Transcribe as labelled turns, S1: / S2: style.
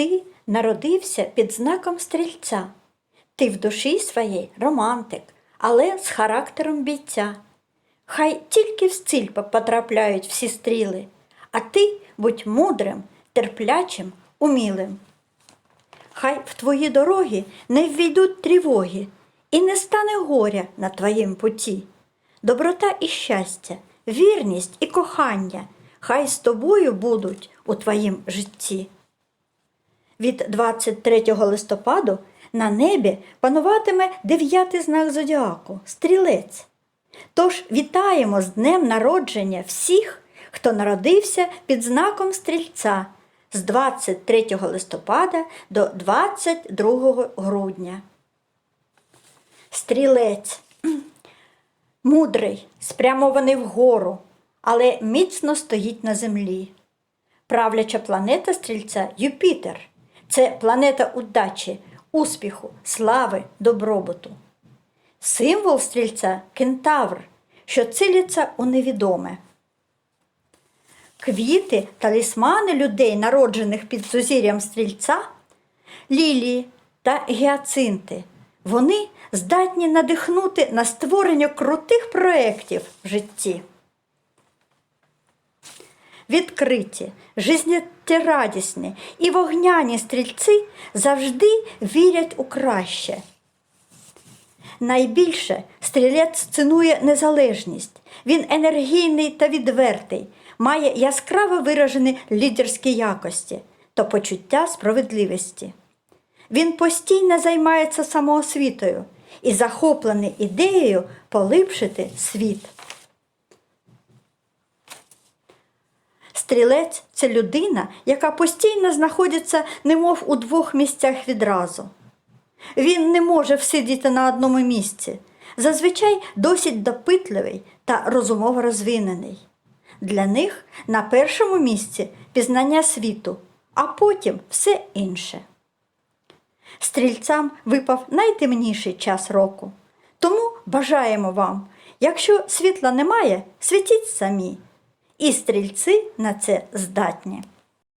S1: Ти народився під знаком стрільця. Ти в душі своїй романтик, але з характером бійця. Хай тільки в ціль потрапляють всі стріли, а ти будь мудрим, терплячим, умілим. Хай в твої дороги не ввійдуть тривоги, і не стане горя на твоїм путі. Доброта і щастя, вірність і кохання хай з тобою будуть у твоїм житті. Від 23 листопаду на небі пануватиме дев'ятий знак зодіаку стрілець. Тож вітаємо з днем народження всіх, хто народився під знаком стрільця з 23 листопада до 22 грудня. Стрілець мудрий, спрямований вгору, але міцно стоїть на землі. Правляча планета стрільця Юпітер. Це планета удачі, успіху, слави, добробуту. Символ стрільця кентавр, що цілиться у невідоме. Квіти, талісмани людей, народжених під сузір'ям стрільця, лілії та гіацинти. Вони здатні надихнути на створення крутих проєктів в житті. Відкриті, жизнєрадісні і вогняні стрільці завжди вірять у краще. Найбільше стрілець цінує незалежність. Він енергійний та відвертий, має яскраво виражені лідерські якості та почуття справедливості. Він постійно займається самоосвітою і захоплений ідеєю поліпшити світ. Стрілець це людина, яка постійно знаходиться немов у двох місцях відразу. Він не може всидіти на одному місці, зазвичай досить допитливий та розумово розвинений. Для них на першому місці пізнання світу, а потім все інше. Стрільцям випав найтемніший час року. Тому бажаємо вам, якщо світла немає, світіть самі. І стрільці на це здатні.